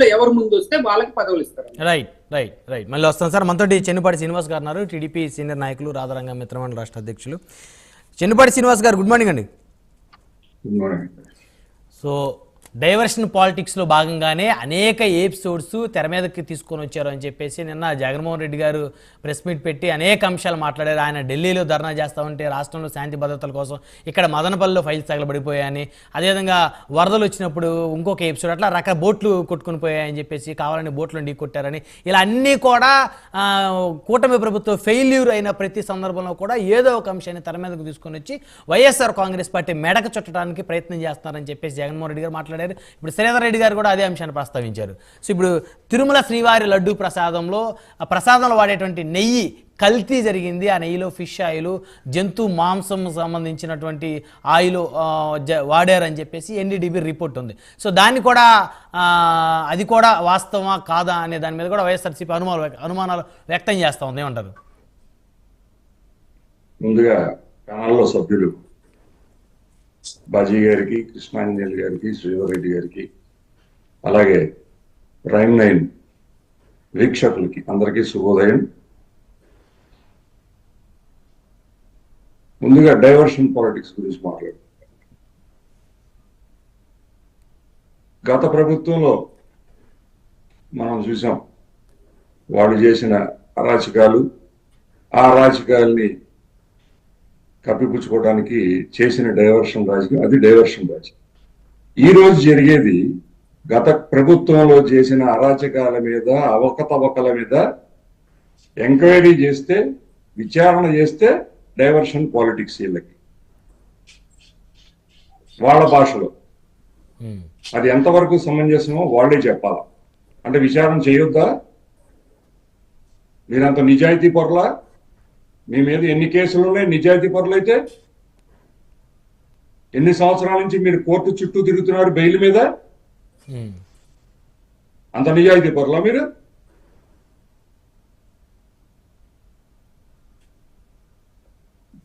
లో ఎవరు ముందు వస్తే వాళ్ళకి పదవులు ఇస్తారు. రైట్ రైట్ రైట్ మళ్ళీ వస్తాం సార్. మనతోటి చెన్నుపాటి శ్రీనివాస్ గారు ఉన్నారు. టీడీపీ సీనియర్ నాయకులు రాధారంగ మిత్రమండలి రాష్ట్ర అధ్యక్షులు. చెన్నుపాటి శ్రీనివాస్ గారు గుడ్ మార్నింగ్ అండి. గుడ్ మార్నింగ్ సో డైవర్షన్ పాలిటిక్స్లో భాగంగానే అనేక ఎపిసోడ్స్ తెర మీదకి తీసుకొని వచ్చారు అని చెప్పేసి నిన్న జగన్మోహన్ రెడ్డి గారు ప్రెస్ మీట్ పెట్టి అనేక అంశాలు మాట్లాడారు. ఆయన ఢిల్లీలో ధర్నా చేస్తా ఉంటే రాష్ట్రంలో శాంతి భద్రతల కోసం ఇక్కడ మదనపల్లిలో ఫైల్స్ తగలబడిపోయాయని అదేవిధంగా వరదలు వచ్చినప్పుడు ఇంకొక ఎపిసోడ్ అట్లా రక బోట్లు కొట్టుకుని పోయాయని చెప్పేసి కావాలని బోట్లు ఢీ కొట్టారని. ఇలా అన్నీ కూడా కూటమి ప్రభుత్వం ఫెయిల్యూర్ అయిన ప్రతి సందర్భంలో కూడా ఏదో ఒక అంశాన్ని తెర మీదకు తీసుకొని వచ్చి వైఎస్ఆర్ కాంగ్రెస్ పార్టీ మెడక చుట్టడానికి ప్రయత్నం చేస్తున్నారని చెప్పేసి జగన్మోహన్ రెడ్డి గారు మాట్లాడారు. ఇప్పుడు శ్రీధర్ రెడ్డి గారు కూడా అదే అంశాన్ని ప్రస్తావించారు. సో ఇప్పుడు తిరుమల శ్రీవారి లడ్డు ప్రసాదంలో ఆ ప్రసాదంలో వాడేటువంటి నెయ్యి కల్తీ జరిగింది. ఆ నెయ్యిలో ఫిష్ ఆయిల్ జంతు మాంసం సంబంధించినటువంటి ఆయిల్ వాడారని చెప్పేసి ఎన్డీడీబీ రిపోర్ట్ ఉంది. సో దాన్ని కూడా అది కూడా వాస్తవమా కాదా అనే దాని మీద కూడా వైఎస్ఆర్సీపీ అనుమానాలు అనుమానాలు వ్యక్తం చేస్తా ఉంది. ఏమంటారు? ముందుగా ప్యానల్లో సభ్యులు బాజీ గారికి కృష్ణాంజలి గారికి శ్రీవరెడ్డి గారికి అలాగే ప్రైమ్ నైన్ వీక్షకులకి అందరికీ శుభోదయం. ముందుగా డైవర్షన్ పాలిటిక్స్ గురించి మాట్లాడు గత ప్రభుత్వంలో మనం చూసాం వాళ్ళు చేసిన అరాచకాలు ఆ అరాచకాల్ని కప్పిపుచ్చుకోవడానికి చేసిన డైవర్షన్ రాజకీయం అది డైవర్షన్ రాజకీయం ఈ రోజు జరిగేది గత ప్రభుత్వంలో చేసిన అరాచకాల మీద అవకతవకల మీద ఎంక్వైరీ చేస్తే విచారణ చేస్తే డైవర్షన్ పాలిటిక్స్ వీళ్ళకి. వాళ్ళ భాషలో. అది ఎంతవరకు సమంజసమో వాళ్ళే చెప్పాలా. అంటే విచారణ చేయొద్దా? మీరంత నిజాయితీ పరులా? మీ మీద ఎన్ని కేసులు ఉన్నాయి? నిజాయితీ అయితే? ఎన్ని సంవత్సరాల నుంచి మీరు కోర్టు చుట్టూ తిరుగుతున్నారు బెయిల్ మీద. అంత నిజాయితీ పరులా మీరు?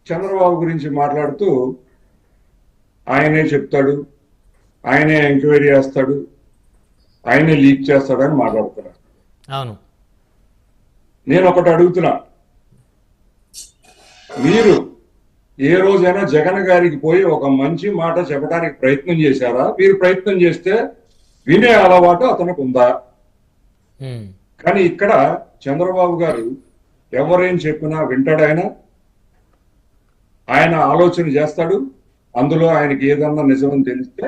చంద్రబాబు గురించి మాట్లాడుతూ ఆయనే చెప్తాడు ఆయనే ఎంక్వైరీ చేస్తాడు ఆయనే లీక్ చేస్తాడని మాట్లాడుతున్నారు. నేను ఒకటి అడుగుతున్నా. మీరు ఏ రోజైనా జగన్ గారికి పోయి ఒక మంచి మాట చెప్పడానికి ప్రయత్నం చేశారా? మీరు ప్రయత్నం చేస్తే వినే అలవాటు అతనికి ఉందా. కానీ ఇక్కడ చంద్రబాబు గారు ఎవరేం చెప్పినా వింటాడు ఆయన. ఆయన ఆలోచన చేస్తాడు. అందులో ఆయనకి ఏదన్నా నిజమని తెలిస్తే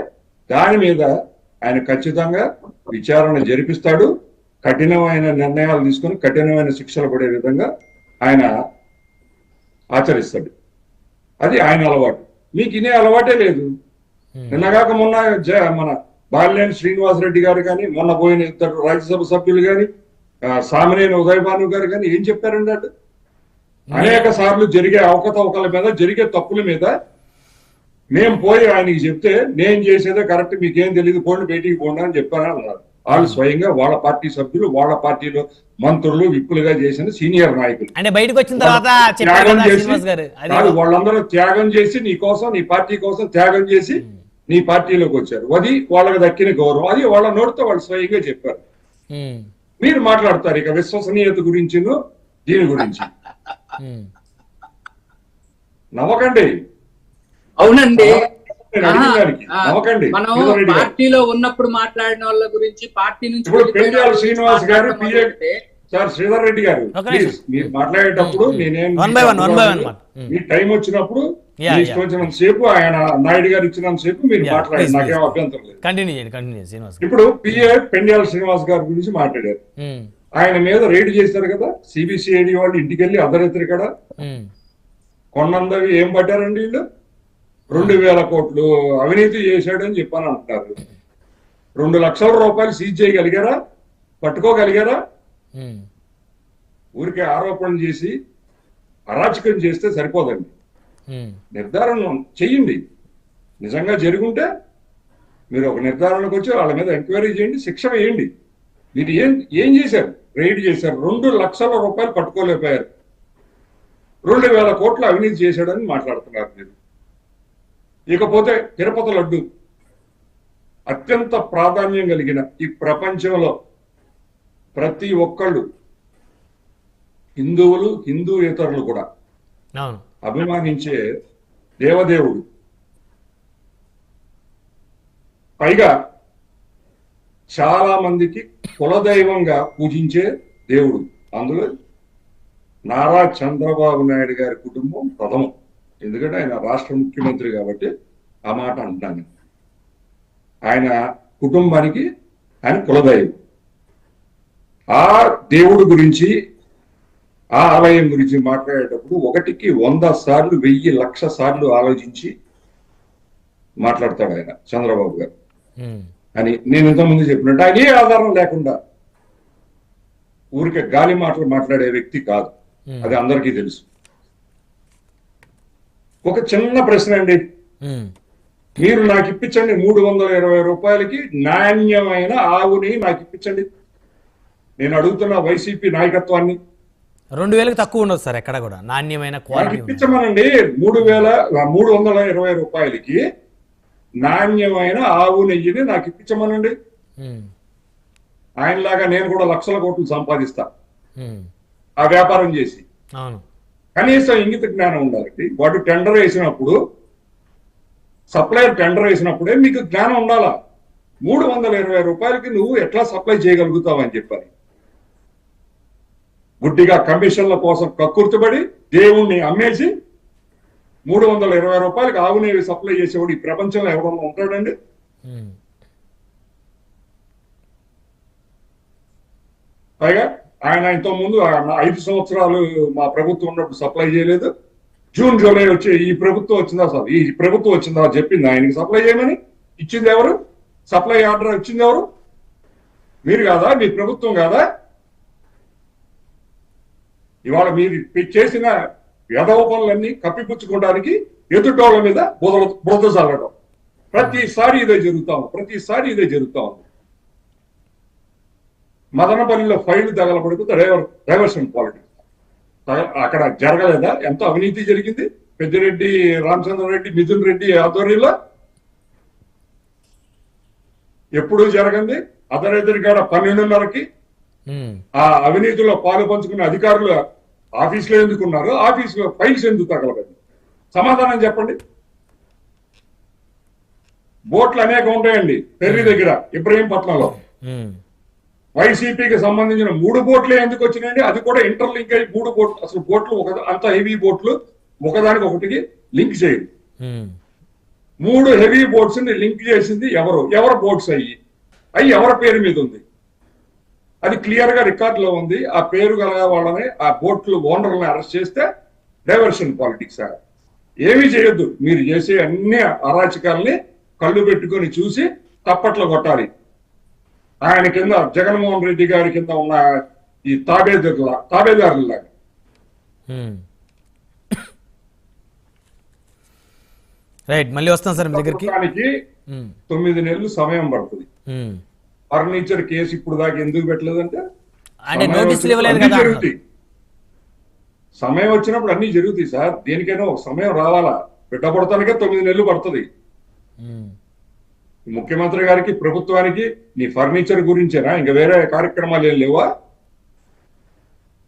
దాని మీద ఆయన ఖచ్చితంగా విచారణ జరిపిస్తాడు. కఠినమైన నిర్ణయాలు తీసుకొని కఠినమైన శిక్షలు పడే విధంగా ఆయన ఆచరిస్తాడు. అది ఆయన అలవాటు. మీకు ఇనే అలవాటే లేదు. నిన్నగాక మొన్న మన బాలినేని శ్రీనివాసరెడ్డి గారు కానీ మొన్న పోయిన ఇద్దరు రాజ్యసభ సభ్యులు కానీ సామినేని ఉదయభాను గారు కానీ ఏం చెప్పారండి అటు? అనేక సార్లు జరిగే అవకతవకల మీద జరిగే తప్పుల మీద మేము పోయి ఆయనకి చెప్తే నేను చేసేదే కరెక్ట్ మీకేం తెలియదు పోండి బయటికి పోండి అని చెప్పారని అన్నారు. వాళ్ళు స్వయంగా వాళ్ళ పార్టీ సభ్యులు వాళ్ళ పార్టీలో మంత్రులు విప్పులుగా చేసిన సీనియర్ నాయకులు. అంటే బయటకు వచ్చిన తర్వాత త్యాగం చేసి వాళ్ళందరూ త్యాగం చేసి నీ కోసం నీ పార్టీ కోసం త్యాగం చేసి నీ పార్టీలోకి వచ్చారు. అది వాళ్ళకి దక్కిన గౌరవం. అది వాళ్ళ నోటితో వాళ్ళు స్వయంగా చెప్పారు. మీరు మాట్లాడతారు ఇక విశ్వసనీయత గురించి దీని గురించి. నవ్వకండి. అవునండి. నేను మనం. పార్టీలో ఉన్నప్పుడు మాట్లాడిన వాళ్ళ గురించి పార్టీ నుంచి శ్రీనివాస్ గారు సార్ శ్రీధర్ రెడ్డి గారు. మీరు మాట్లాడేటప్పుడు నేనేం One by one, one by one, one. మీ టైం వచ్చినప్పుడు వచ్చినంత సేపు ఆయన నాయుడు గారు ఇచ్చినంత సేపు మీరు మాట్లాడండి please, నాకేం. అభ్యంతరం లేదు కంటిన్యూ చేయండి కంటిన్యూ శ్రీనివాస్ ఇప్పుడు పిఏ పెండ్యాల శ్రీనివాస్ గారి గురించి మాట్లాడారు ఉమ్. ఆయన మీద రైడ్ చేశారు కదా సిబిసిఐడి వాళ్ళు ఇంటికి వెళ్ళి అర్ధరాత్రి కదా. కొన్నందవి ఏం పడ్డారండి వీళ్ళు రెండు వేల కోట్లు అవినీతి చేశాడని చెప్పని అంటున్నారు రెండు లక్షల రూపాయలు సీజ్ చేయగలిగారా? పట్టుకోగలిగారా. ఊరికే ఆరోపణలు చేసి అరాచకం చేస్తే సరిపోదండి. నిర్ధారణ చెయ్యండి. నిజంగా జరుగుంటే మీరు ఒక నిర్ధారణకు వచ్చి వాళ్ళ మీద ఎంక్వైరీ చేయండి శిక్ష వేయండి. మీరు ఏం ఏం చేశారు? రైడ్ చేశారు. రెండు లక్షల రూపాయలు పట్టుకోలేకపోయారు. రెండు వేల కోట్లు అవినీతి చేశాడని మాట్లాడుతున్నారు మీరు. ఇకపోతే తిరుపతి లడ్డు. అత్యంత ప్రాధాన్యం కలిగిన ఈ ప్రపంచంలో ప్రతి ఒక్కళ్ళు హిందువులు హిందూయేతరులు కూడా అవును. అభిమానించే దేవదేవుడు. పైగా చాలా మందికి కులదైవంగా పూజించే దేవుడు. అందులో నారా చంద్రబాబు నాయుడు గారి కుటుంబం ప్రథమం. ఎందుకంటే ఆయన రాష్ట్ర ముఖ్యమంత్రి కాబట్టి ఆ మాట అంటున్నాను ఆయన కుటుంబానికి ఆయన కులదైవం. ఆ దేవుడు గురించి ఆ ఆలయం గురించి మాట్లాడేటప్పుడు ఒకటికి వంద సార్లు వెయ్యి లక్ష సార్లు ఆలోచించి మాట్లాడతాడు ఆయన చంద్రబాబు గారు. అని నేను ఇంతకుముందు చెప్పినట్టు ఆయన ఏ ఆధారం లేకుండా ఊరికే గాలి మాటలు మాట్లాడే వ్యక్తి కాదు. అది అందరికీ తెలుసు. ఒక చిన్న ప్రశ్న అండి. మీరు నాకు ఇప్పించండి మూడు వందల ఇరవై రూపాయలకి నాణ్యమైన ఆవుని నాకు ఇప్పించండి. నేను అడుగుతున్న వైసీపీ నాయకత్వాన్ని. రెండు వేలకు తక్కువ ఉండదు సార్ ఎక్కడ కూడా. నాణ్యమైన క్వాలిటీ. ఇప్పించమనండి. మూడు వేల మూడు వందల ఇరవై రూపాయలకి నాణ్యమైన ఆవు నెయ్యిని నాకు ఇప్పించమనండి. ఆయనలాగా నేను కూడా లక్షల కోట్లు సంపాదిస్తా. ఆ వ్యాపారం చేసి. అవును. కనీసం ఇంగిత జ్ఞానం ఉండాలండి. వాడు టెండర్ వేసినప్పుడు సప్లైర్ టెండర్ వేసినప్పుడే మీకు జ్ఞానం ఉండాలా? మూడు వందల ఇరవై రూపాయలకి నువ్వు ఎట్లా సప్లై చేయగలుగుతావు అని చెప్పాలి. గుడ్డిగా కమిషన్ల కోసం కక్కుర్తిపడి దేవుణ్ణి అమ్మేసి మూడు వందల ఇరవై రూపాయలకి ఆవునేవి సప్లై చేసేవాడు ఈ ప్రపంచంలో ఎవడన్నా ఉంటాడండి? ఉమ్, పైగా ఆయన ఇంత ముందు ఐదు సంవత్సరాలు మా ప్రభుత్వం ఉన్నప్పుడు సప్లై చేయలేదు. జూన్ జూలై వచ్చి ఈ ప్రభుత్వం వచ్చిందా సార్? ఈ ప్రభుత్వం వచ్చిందా చెప్పింది ఆయనకి సప్లై చేయమని ఇచ్చింది ఎవరు? సప్లై ఆర్డర్ ఇచ్చింది ఎవరు? మీరు కాదా? మీ ప్రభుత్వం కాదా? ఇవాళ మీరు చేసిన యదవ పనులన్నీ కప్పిపుచ్చుకోవడానికి ఎదుటోళ్ళ మీద బురద బురద చల్లడం ప్రతిసారి ఇదే జరుగుతా ఉంది. ప్రతిసారి ఇదే జరుగుతా ఉంది. మదనపల్లిలో ఫైల్ తగలబడుతూ డ్రైవర్ డైవర్షన్ పాలిటిక్స్ అక్కడ జరగలేదా? ఎంత అవినీతి జరిగింది. పెద్దిరెడ్డి రామచంద్రారెడ్డి మిథున్ రెడ్డి ఆధ్వర్యంలో ఎప్పుడు జరగంది. అతనెదురుగాడ పన్నెండున్నరకి ఉమ్, ఆ అవినీతిలో పాలు పంచుకున్న అధికారులు ఆఫీసులో ఎందుకున్నారు? ఆఫీసులో ఫైల్స్ ఎందుకు తగలబడి సమాధానం చెప్పండి. బోట్లు అనేక ఉంటాయండి పెర్రి దగ్గర ఇబ్రహీంపట్నంలో. వైసీపీకి సంబంధించిన మూడు బోట్లే ఎందుకు వచ్చినాయండి? అది కూడా ఇంటర్లింక్ అయ్యి మూడు బోట్లు అసలు బోట్లు ఒక అంత హెవీ బోట్లు ఒకదానికి ఒకటికి లింక్ చేయదు ఉమ్, మూడు హెవీ బోట్స్ని లింక్ చేసింది ఎవరు? ఎవరు బోట్స్ అయ్యి? అవి ఎవరి పేరు మీద ఉంది? అది క్లియర్గా రికార్డ్లో ఉంది. ఆ పేరు గల వాళ్ళని ఆ బోట్లు ఓనర్లను అరెస్ట్ చేస్తే డైవర్షన్ పాలిటిక్స్ ఏమీ చేయొద్దు. మీరు చేసే అన్ని అరాచకాలని కళ్ళు పెట్టుకొని చూసి తప్పట్లో కొట్టాలి. ఆయన కింద జగన్మోహన్ రెడ్డి గారి కింద ఉన్న ఈ తాబేదారుల తాబేదారులాగా ఉమ్. రైట్ మళ్ళీ వస్తాం సార్ మీ దగ్గరికి. తొమ్మిది నెలలు సమయం పడుతుంది. ఫర్నిచర్ కేసు ఇప్పుడు దాకా ఎందుకు పెట్టలేదంటే? అంటే సమయం వచ్చినప్పుడు అన్నీ జరుగుతాయి. సమయం వచ్చినప్పుడు అన్ని జరుగుతాయి సార్. దేనికైనా ఒక సమయం రావాలా? పెట్టబడటానికే తొమ్మిది నెలలు పడుతుంది. ముఖ్యమంత్రి గారికి ప్రభుత్వానికి నీ ఫర్నిచర్ గురించేనా ఇంకా వేరే కార్యక్రమాలు ఏం లేవా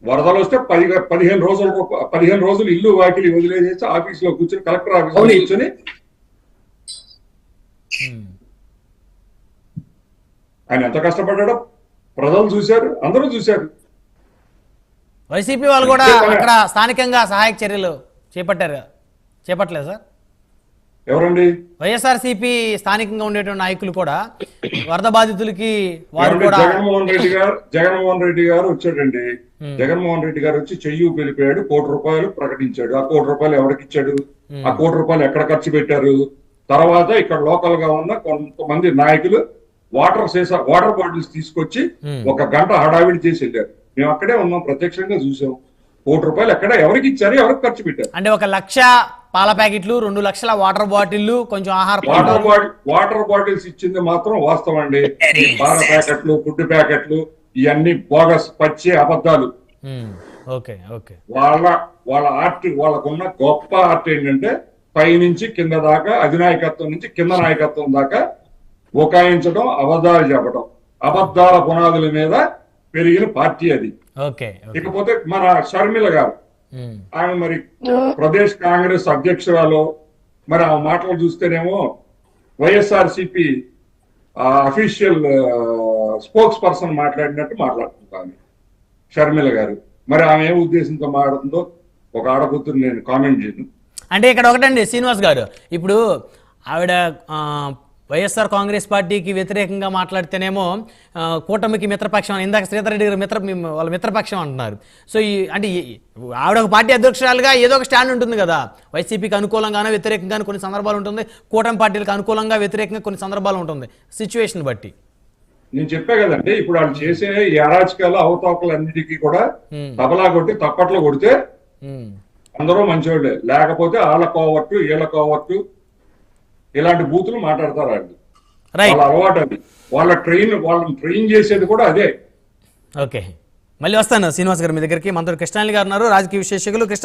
వరదలు వస్తే పది పదిహేను రోజులు పదిహేను రోజులు ఇల్లు వాకిలి వదిలేసేసి ఆఫీస్లో కూర్చొని కలెక్టర్ ఆఫీస్లో. కూర్చొని. ఆయన ఎంత కష్టపడ్డాడో ప్రజలు చూశారు అందరూ చూశారు వైసీపీ వాళ్ళు కూడా అక్కడ స్థానికంగా సహాయక చర్యలు చేపట్టారు? చేపట్టలేదు సార్ ఎవరండి? వైఎస్ఆర్సీపీ స్థానికంగా ఉండేటువంటి నాయకులు కూడా వరద బాధితులకి వారు ఏమండి, కూడా జగన్మోహన్ రెడ్డి గారు జగన్మోహన్ రెడ్డి గారు వచ్చాడండి. జగన్మోహన్ రెడ్డి గారు వచ్చి చెయ్యి పిలిపాడు కోటి రూపాయలు ప్రకటించాడు. ఆ కోటి రూపాయలు ఎవరికి ఇచ్చాడు? ఆ కోటి రూపాయలు ఎక్కడ ఖర్చు పెట్టారు? తర్వాత ఇక్కడ లోకల్గా ఉన్న కొంతమంది నాయకులు వాటర్ సీసా వాటర్ బాటిల్స్ తీసుకొచ్చి. ఒక గంట హడావిడి చేసి వెళ్ళారు. మేము అక్కడే ఉన్నాం ప్రత్యక్షంగా చూసాం. కోటి రూపాయలు ఎక్కడ ఎవరికి ఇచ్చారు ఎవరికి ఖర్చు పెట్టారు? అంటే ఒక లక్ష పాల ప్యాకెట్లు రెండు లక్షల వాటర్ బాటిల్లు కొంచెం ఆహార వాటర్. బాటిల్ వాటర్ బాటిల్స్ ఇచ్చింది మాత్రం వాస్తవం అండి పాల ప్యాకెట్లు ఫుడ్ ప్యాకెట్లు ఇవన్నీ బోగస్ పచ్చి అబద్ధాలు ఓకే ఓకే వాళ్ళ వాళ్ళ ఆర్ట్ వాళ్ళకున్న గొప్ప ఆర్ట్ ఏంటంటే పైనుంచి కింద దాకా అధినాయకత్వం నుంచి కింద నాయకత్వం దాకా బుకాయించడం అబద్ధాలు చెప్పడం అబద్ధాల పునాదుల మీద పెరిగిన పార్టీ అది. ఇకపోతే మన షర్మిల గారు. ఆమె మరి ప్రదేశ్ కాంగ్రెస్ అధ్యక్షురాలు. మరి ఆ మాటలు చూస్తేనేమో YSR CP official spokesperson మాట్లాడినట్టు మాట్లాడుతుంటాను. షర్మిల గారు. మరి ఆమె ఏ ఉద్దేశంతో మాట్లాడుతుందో ఒక ఆడకూతురు నేను కామెంట్ చేయను. అంటే ఇక్కడ ఒకటండి శ్రీనివాస్ గారు. ఇప్పుడు ఆవిడ ఆ, వైఎస్ఆర్ కాంగ్రెస్ పార్టీకి వ్యతిరేకంగా మాట్లాడితేనేమో కూటమికి మిత్రపక్షం అని. ఇందాక శ్రీధర్ రెడ్డి గారు మిత్ర వాళ్ళ మిత్రపక్షం అంటున్నారు. సో ఈ అంటే ఆవిడ ఒక పార్టీ అధ్యక్షురాలుగా ఏదో ఒక స్టాండ్ ఉంటుంది కదా. వైసీపీకి అనుకూలంగానో వ్యతిరేకంగానో కొన్ని సందర్భాలు ఉంటుంది. కూటమి పార్టీలకు అనుకూలంగా వ్యతిరేకంగా కొన్ని సందర్భాలు ఉంటుంది. సిచ్యువేషన్ బట్టి. నేను చెప్పే కదండి ఇప్పుడు వాళ్ళు చేసే ఈ అరాచకాలు అవతాకులు అన్నిటికీ కూడా. తబలా కొట్టి తప్పట్లు కొడితే. అందరూ మంచివాళ్ళే లేకపోతే వాళ్ళ కోవట్టు వీళ్ళ కోవట్టు ఇలాంటి బూతులు మాట్లాడతారు వాళ్ళు వాళ్ళ అలవాటు అది. వాళ్ళ ట్రైన్ వాళ్ళని ట్రైన్ చేసేది కూడా అదే. ఓకే. మళ్ళీ వస్తాను. శ్రీనివాస్ గారు మీ దగ్గరికి. మంత్రి కృష్ణాలి గారు ఉన్నారు. రాజకీయ విశేషకులు కృష్ణ